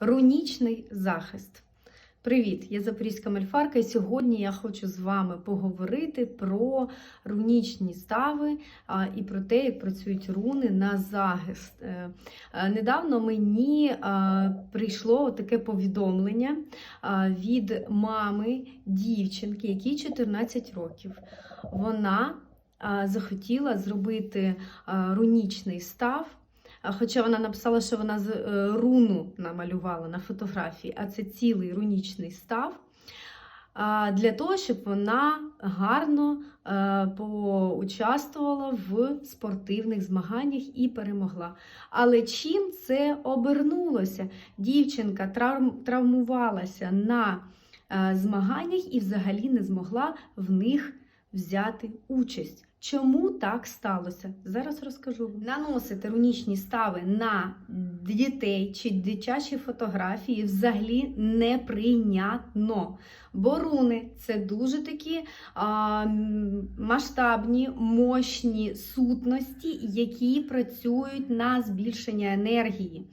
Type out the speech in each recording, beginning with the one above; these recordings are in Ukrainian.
Рунічний захист. Привіт! Я Запорізька Мельфарка, і сьогодні я хочу з вами поговорити про рунічні стави і про те, як працюють руни на захист. Е, е, Недавно мені прийшло таке повідомлення від мами дівчинки, якій 14 років. Вона захотіла зробити рунічний став. Хоча вона написала, що вона з- е, руну намалювала на фотографії, а це цілий рунічний став. Для того, щоб вона гарно е, поучаствувала в спортивних змаганнях і перемогла. Але чим це обернулося? Дівчинка травмувалася на е, змаганнях і взагалі не змогла в них взяти участь. Чому так сталося? Зараз розкажу. Наносити рунічні стави на дітей чи дитячі фотографії взагалі неприйнятно. Бо руни це дуже такі а, масштабні, мощні сутності, які працюють на збільшення енергії.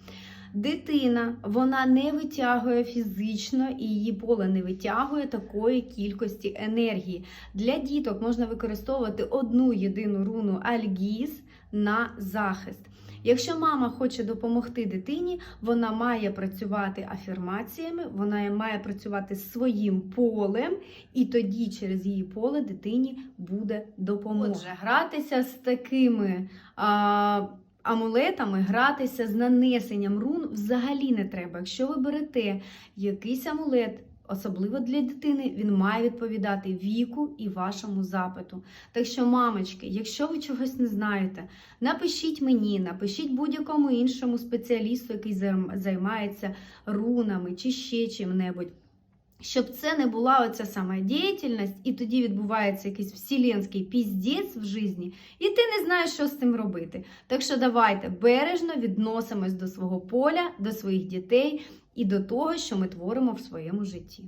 Дитина вона не витягує фізично і її поле не витягує такої кількості енергії. Для діток можна використовувати одну єдину руну Альгіз на захист. Якщо мама хоче допомогти дитині, вона має працювати афірмаціями, вона має працювати своїм полем, і тоді через її поле дитині буде допомога. Отже, гратися з такими. А, Амулетами гратися з нанесенням рун взагалі не треба. Якщо ви берете якийсь амулет, особливо для дитини, він має відповідати віку і вашому запиту. Так що, мамочки, якщо ви чогось не знаєте, напишіть мені, напишіть будь-якому іншому спеціалісту, який займається рунами чи ще чим-небудь. Щоб це не була оця сама діяльність, і тоді відбувається якийсь вселенський піздець в житті, і ти не знаєш, що з цим робити. Так що давайте бережно відносимось до свого поля, до своїх дітей і до того, що ми творимо в своєму житті.